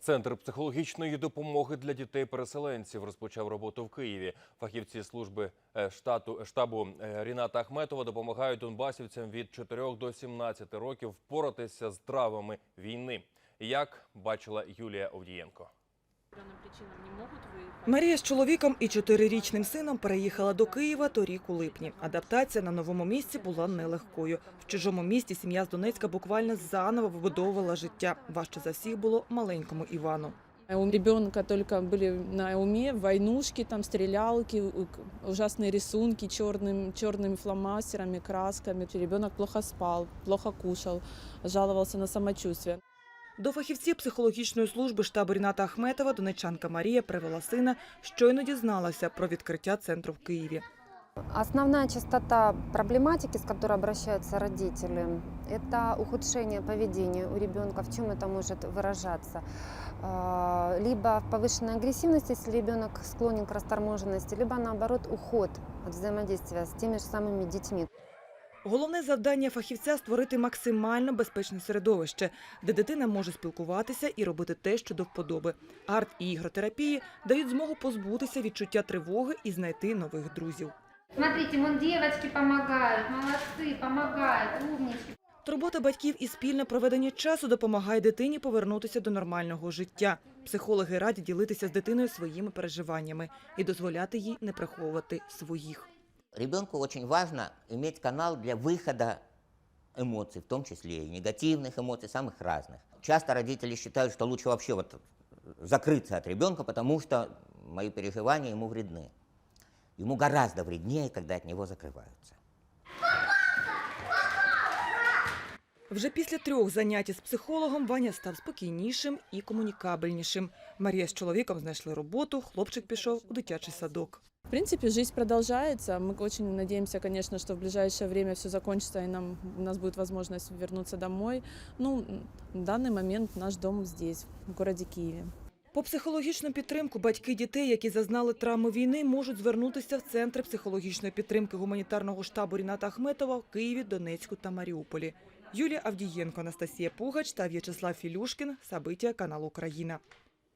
Центр психологічної допомоги для дітей-переселенців розпочав роботу в Києві. Фахівці служби е, штату штабу е, Ріната Ахметова допомагають донбасівцям від 4 до 17 років впоратися з травами війни. Як бачила Юлія Овдієнко. Марія з чоловіком і чотирирічним сином переїхала до Києва торік у липні. Адаптація на новому місці була нелегкою. В чужому місті сім'я з Донецька буквально заново вибудовувала життя. Важче за всіх було маленькому Івану. У ребенка только были на уме войнушки, там стрелялки, у- к- ужасные рисунки черным, черными фломастерами, красками. Ребенок плохо спал, плохо кушал, жаловался на самочувствие. До фахівців психологічної служби штабу Ріната Ахметова донечанка Марія привела сина, щойно дізналася про відкриття центру в Києві. Основная частота проблематики, с которой обращаются родители, это ухудшение поведения у ребенка. В чем это может выражаться? А, Либо в повышенной агрессивности, если ребенок склонен к расторможенности, либо наоборот уход от взаимодействия с теми же самыми детьми. Головне завдання фахівця створити максимально безпечне середовище, де дитина може спілкуватися і робити те, що до вподоби. Арт і ігротерапії дають змогу позбутися відчуття тривоги і знайти нових друзів. Смотрите, вон девочки помогают, молодцы, помогают, умнички. Турбота батьків і спільне проведення часу допомагає дитині повернутися до нормального життя. Психологи раді ділитися з дитиною своїми переживаннями і дозволяти їй не приховувати своїх. Ребенку очень важно иметь канал для выхода эмоций, в том числе и негативных эмоций, самых разных. Часто родители считают, что лучше вообще вот закрыться от ребенка, потому что мои переживания ему вредны. Ему гораздо вреднее, когда от него закрываются. Вже після трьох занять із психологом Ваня став спокійнішим і комунікабельнішим. Марія з чоловіком знайшли роботу, хлопчик пішов у дитячий садок. В принципе, жизнь продолжается. Мы очень надеемся, конечно, что в ближайшее время все закончится и нам, у нас будет возможность вернуться домой. Ну, в данный момент наш дом здесь, в городе Киеве. По психологічну підтримку батьки дітей, які зазнали травми війни, можуть звернутися в центри психологічної підтримки гуманітарного штабу Ріната Ахметова в Києві, Донецьку та Маріуполі. Юлія Авдієнко, Анастасія Пугач та В'ячеслав Філюшкін. Сабиття канал Україна.